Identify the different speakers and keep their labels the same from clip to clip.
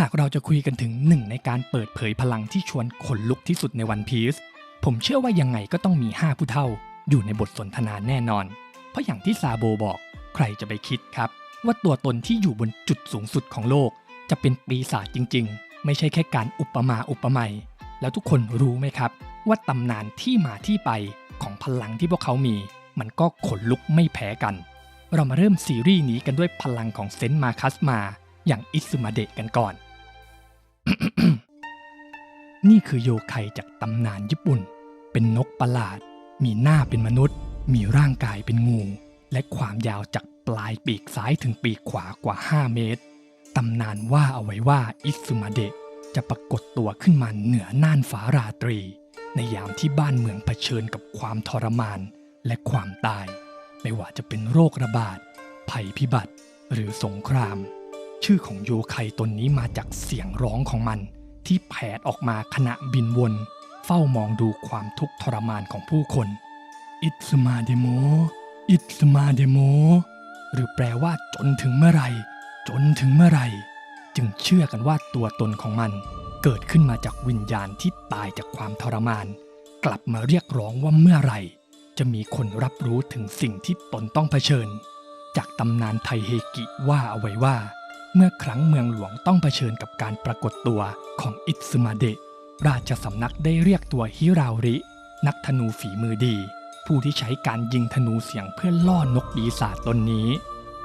Speaker 1: หากเราจะคุยกันถึงหนึ่งในการเปิดเผยพลังที่ชวนขนลุกที่สุดในวันพีซผมเชื่อว่ายังไงก็ต้องมี 5 ผู้เท่า อยู่ในบทสนทนาแน่นอน เพราะอย่างที่ซาโบบอก ใครจะไปคิดครับ ว่าตัวตนที่อยู่บนจุดสูงสุดของโลก จะเป็นปีศาจจริง ๆ ไม่ใช่แค่การอุปมาอุปไมยแล้วทุกคนรู้ไหมครับ ว่าตำนานที่มาที่ไปของพลังที่พวกเขามี มันก็ขนลุกไม่แพ้กัน เรามาเริ่มซีรีส์นี้กันด้วยพลังของเซนต์มาคัสมา อย่างอิซึมาเดะกันก่อน นี่คือโยไคจากตำนานญี่ปุ่น เป็นนกประหลาด มีหน้าเป็นมนุษย์ มีร่างกายเป็นงู และความยาวจากปลายปีกซ้ายถึงปีกขวากว่า 5 เมตร ตำนานว่าเอาไว้ว่าอิซึมาเดะจะปรากฏตัวขึ้นมาเหนือน่านฟ้าราตรี ในยามที่บ้านเมืองเผชิญกับความทรมานและความตาย ไม่ว่าจะเป็นโรคระบาด ภัยพิบัติ หรือสงคราม ชื่อของโยไคตนนี้มาจากเสียงร้องของมัน ที่แผดออกมาขณะบินวน เฝ้ามองดูความทุกข์ทรมานของผู้คนอิสมาเดโมอิสมาเดโมหรือแปลว่าจนถึงเมื่อไรจนถึงเมื่อไรจึงเชื่อกันว่าตัวตนของมัน เกิดขึ้นมาจากวิญญาณที่ตายจากความทรมาน กลับมาเรียกร้องว่าเมื่อไรจะมีคนรับรู้ถึงสิ่งที่ตนต้องเผชิญ จากตำนานไทเฮกิว่าเอาไว้ว่า เมื่อครั้งเมืองหลวงต้องเผชิญกับการปรากฏตัวของอิตซึมาเดะราชสำนักได้เรียกตัวฮิราวริ นักธนูฝีมือดี ผู้ที่ใช้การยิงธนูเสียงเพื่อล่อนกปีศาจตนนี้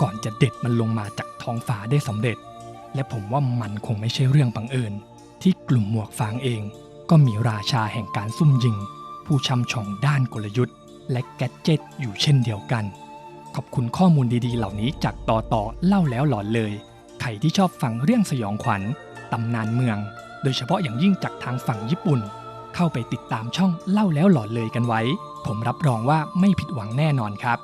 Speaker 1: ก่อนจะเด็ดมันลงมาจากท้องฟ้าได้สำเร็จ และผมว่ามันคงไม่ใช่เรื่องบังเอิญ ที่กลุ่มหมวกฟางเอง ก็มีราชาแห่งการซุ่มยิง ผู้ช่ำชองด้านกลยุทธ์ และแกเจ็ตอยู่เช่นเดียวกัน ขอบคุณข้อมูลดีๆ เหล่านี้จากต่อต่อเล่าแล้วหลอนเลย ครที่ชอบฟังเรื่องสยองขวัญตำนานเมือง โดยเฉพาะอย่างยิ่งจากทางฝั่งญี่ปุ่น เข้าไปติดตามช่องเล่าแล้วหลอนเลยกันไว้ ผมรับรองว่าไม่ผิดหวังแน่นอนครับ